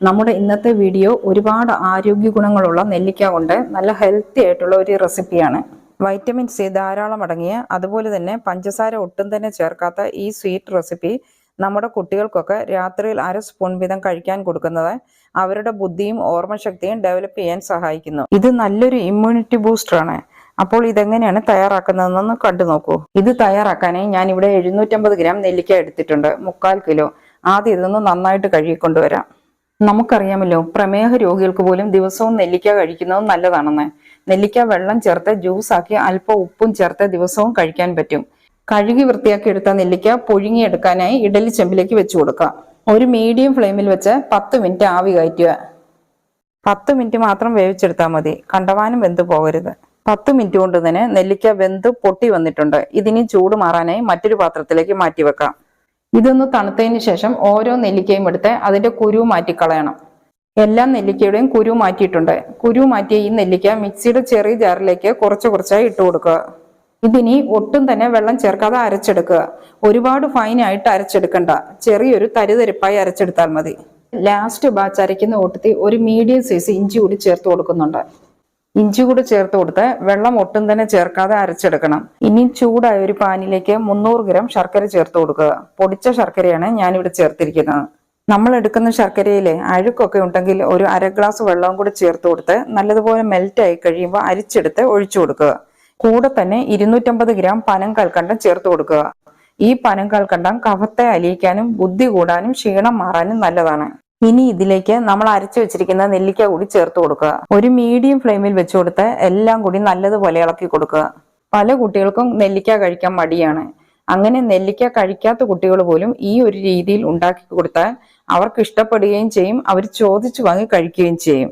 നമ്മുടെ ഇന്നത്തെ വീഡിയോ ഒരുപാട് ആരോഗ്യ ഗുണങ്ങളുള്ള നെല്ലിക്ക കൊണ്ട് നല്ല ഹെൽത്തി ആയിട്ടുള്ള ഒരു റെസിപ്പിയാണ് വൈറ്റമിൻ സി ധാരാളം അടങ്ങിയ അതുപോലെ തന്നെ പഞ്ചസാര ഒട്ടും തന്നെ ചേർക്കാത്ത ഈ സ്വീറ്റ് റെസിപ്പി നമ്മുടെ കുട്ടികൾക്കൊക്കെ രാത്രിയിൽ അര സ്പൂൺ വീതം കഴിക്കാൻ കൊടുക്കുന്നത് അവരുടെ ബുദ്ധിയും ഓർമ്മശക്തിയും ഡെവലപ്പ് ചെയ്യാൻ സഹായിക്കുന്നു. ഇത് നല്ലൊരു ഇമ്മ്യൂണിറ്റി ബൂസ്റ്റർ ആണ്. അപ്പോൾ ഇതെങ്ങനെയാണ് തയ്യാറാക്കുന്നതെന്ന് കണ്ടു നോക്കൂ. ഇത് തയ്യാറാക്കാനായി ഞാൻ ഇവിടെ എഴുന്നൂറ്റമ്പത് ഗ്രാം നെല്ലിക്ക എടുത്തിട്ടുണ്ട്. മുക്കാൽ കിലോ. ആദ്യം ഇതൊന്ന് നന്നായിട്ട് കഴുകിക്കൊണ്ടുവരാം. നമുക്കറിയാമല്ലോ പ്രമേഹ രോഗികൾക്ക് പോലും ദിവസവും നെല്ലിക്ക കഴിക്കുന്നത് നല്ലതാണെന്ന്. നെല്ലിക്ക വെള്ളം ചേർത്ത് ജ്യൂസാക്കി അല്പം ഉപ്പും ചേർത്ത് ദിവസവും കഴിക്കാൻ പറ്റും. കഴുകി വൃത്തിയാക്കി എടുത്ത നെല്ലിക്ക പുഴുങ്ങിയെടുക്കാനായി ഇഡലി ചെമ്പിലേക്ക് വെച്ചു കൊടുക്കുക. ഒരു മീഡിയം ഫ്ലെയിമിൽ വെച്ച് പത്ത് മിനിറ്റ് ആവി കയറ്റുക. പത്ത് മിനിറ്റ് മാത്രം വേവിച്ചെടുത്താൽ മതി. കണ്ടവാനും വെന്ത് പോകരുത്. പത്ത് മിനിറ്റ് കൊണ്ട് തന്നെ നെല്ലിക്ക വെന്ത് പൊട്ടി വന്നിട്ടുണ്ട്. ഇതിനി ചൂട് മാറാനായി മറ്റൊരു പാത്രത്തിലേക്ക് മാറ്റി വെക്കാം. ഇതൊന്ന് തണുത്തതിന് ശേഷം ഓരോ നെല്ലിക്കയും എടുത്ത് അതിന്റെ കുരു മാറ്റിക്കളയണം. എല്ലാ നെല്ലിക്കയുടെയും കുരു മാറ്റിയിട്ടുണ്ട്. കുരു മാറ്റിയ ഈ നെല്ലിക്ക മിക്സിയുടെ ചെറിയ ജാറിലേക്ക് കുറച്ച് കുറച്ചായി ഇട്ട് കൊടുക്കുക. ഇതിനി ഒട്ടും തന്നെ വെള്ളം ചേർക്കാതെ അരച്ചെടുക്കുക. ഒരുപാട് ഫൈനായിട്ട് അരച്ചെടുക്കണ്ട. ചെറിയൊരു തരിതരിപ്പായി അരച്ചെടുത്താൽ മതി. ലാസ്റ്റ് ബാച്ച് അരയ്ക്കുന്ന കൂട്ടത്തിൽ ഒരു മീഡിയം സൈസ് ഇഞ്ചി കൂടി ചേർത്ത് കൊടുക്കുന്നുണ്ട്. ഇഞ്ചി കൂടി ചേർത്ത് കൊടുത്ത് വെള്ളം ഒട്ടും തന്നെ ചേർക്കാതെ അരച്ചെടുക്കണം. ഇനി ചൂടായ ഒരു പാനിലേക്ക് മുന്നൂറ് ഗ്രാം ശർക്കര ചേർത്ത് കൊടുക്കുക. പൊടിച്ച ശർക്കരയാണ് ഞാനിവിടെ ചേർത്തിരിക്കുന്നത്. നമ്മൾ എടുക്കുന്ന ശർക്കരയിലെ അഴുക്കൊക്കെ ഉണ്ടെങ്കിൽ ഒരു അര ഗ്ലാസ് വെള്ളവും കൂടി ചേർത്ത് കൊടുത്ത് നല്ലതുപോലെ മെൽറ്റ് ആയി കഴിയുമ്പോൾ അരിച്ചെടുത്ത് ഒഴിച്ചു കൊടുക്കുക. കൂടെ തന്നെ ഇരുന്നൂറ്റമ്പത് ഗ്രാം പനം കൽക്കണ്ടം ചേർത്ത് കൊടുക്കുക. ഈ പനം കൽക്കണ്ടം കഫത്തെ അലിയിക്കാനും ബുദ്ധി കൂടാനും ക്ഷീണം മാറാനും നല്ലതാണ്. ഇനി ഇതിലേക്ക് നമ്മൾ അരച്ചു വെച്ചിരിക്കുന്ന നെല്ലിക്ക കൂടി ചേർത്ത് കൊടുക്കുക. ഒരു മീഡിയം ഫ്ലെയിമിൽ വെച്ച് കൊടുത്ത് എല്ലാം കൂടി നല്ലതുപോലെ ഇളക്കി കൊടുക്കുക. പല കുട്ടികൾക്കും നെല്ലിക്ക കഴിക്കാൻ മടിയാണ്. അങ്ങനെ നെല്ലിക്ക കഴിക്കാത്ത കുട്ടികൾ പോലും ഈ ഒരു രീതിയിൽ ഉണ്ടാക്കി കൊടുത്താൽ അവർക്ക് ഇഷ്ടപ്പെടുകയും ചെയ്യും അവർ ചോദിച്ചു വാങ്ങി കഴിക്കുകയും ചെയ്യും.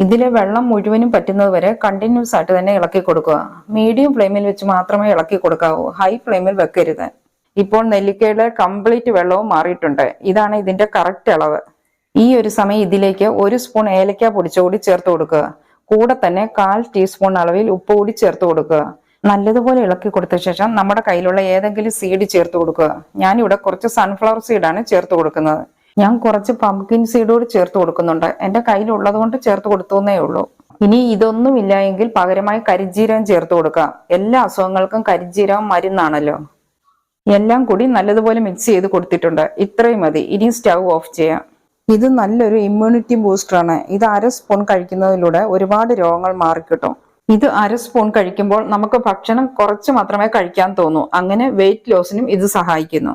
ഇതിലെ വെള്ളം മുഴുവനും പറ്റുന്നത് വരെ കണ്ടിന്യൂസ് ആയിട്ട് തന്നെ ഇളക്കി കൊടുക്കുക. മീഡിയം ഫ്ലെയിമിൽ വെച്ച് മാത്രമേ ഇളക്കി കൊടുക്കാവൂ. ഹൈ ഫ്ലെയിമിൽ വെക്കരുത്. ഇപ്പോൾ നെല്ലിക്കയുടെ കംപ്ലീറ്റ് വെള്ളവും മാറിയിട്ടുണ്ട്. ഇതാണ് ഇതിന്റെ കറക്റ്റ് അളവ്. ഈ ഒരു സമയം ഇതിലേക്ക് ഒരു സ്പൂൺ ഏലക്ക പൊടിച്ചുകൂടി ചേർത്ത് കൊടുക്കുക. കൂടെ തന്നെ കാൽ ടീസ്പൂൺ അളവിൽ ഉപ്പ് കൂടി ചേർത്ത് കൊടുക്കുക. നല്ലതുപോലെ ഇളക്കി കൊടുത്ത ശേഷം നമ്മുടെ കയ്യിലുള്ള ഏതെങ്കിലും സീഡ് ചേർത്ത് കൊടുക്കുക. ഞാനിവിടെ കുറച്ച് സൺഫ്ലവർ സീഡാണ് ചേർത്ത് കൊടുക്കുന്നത്. ഞാൻ കുറച്ച് പംകിൻ സീഡ് കൂടി ചേർത്ത് കൊടുക്കുന്നുണ്ട്. എന്റെ കയ്യിലുള്ളത് കൊണ്ട് ചേർത്ത് കൊടുത്തേ ഉള്ളൂ. ഇനി ഇതൊന്നും ഇല്ല എങ്കിൽ പകരമായി കരിജീരകം ചേർത്ത് കൊടുക്കാം എല്ലാ അസുഖങ്ങൾക്കും കരിജീരകം മരുന്നാണല്ലോ. എല്ലാം കൂടി നല്ലതുപോലെ മിക്സ് ചെയ്ത് കൊടുത്തിട്ടുണ്ട്. ഇത്രയും മതി. ഇനി സ്റ്റൗ ഓഫ് ചെയ്യാം. ഇത് നല്ലൊരു ഇമ്മ്യൂണിറ്റി ബൂസ്റ്ററാണ് ഇത് അര സ്പൂൺ കഴിക്കുന്നതിലൂടെ ഒരുപാട് രോഗങ്ങൾ മാറിക്കിട്ടും ഇത് അര സ്പൂൺ കഴിക്കുമ്പോൾ നമുക്ക് ഭക്ഷണം കുറച്ച് മാത്രമേ കഴിക്കാൻ തോന്നൂ. അങ്ങനെ വെയിറ്റ് ലോസിനും ഇത് സഹായിക്കുന്നു.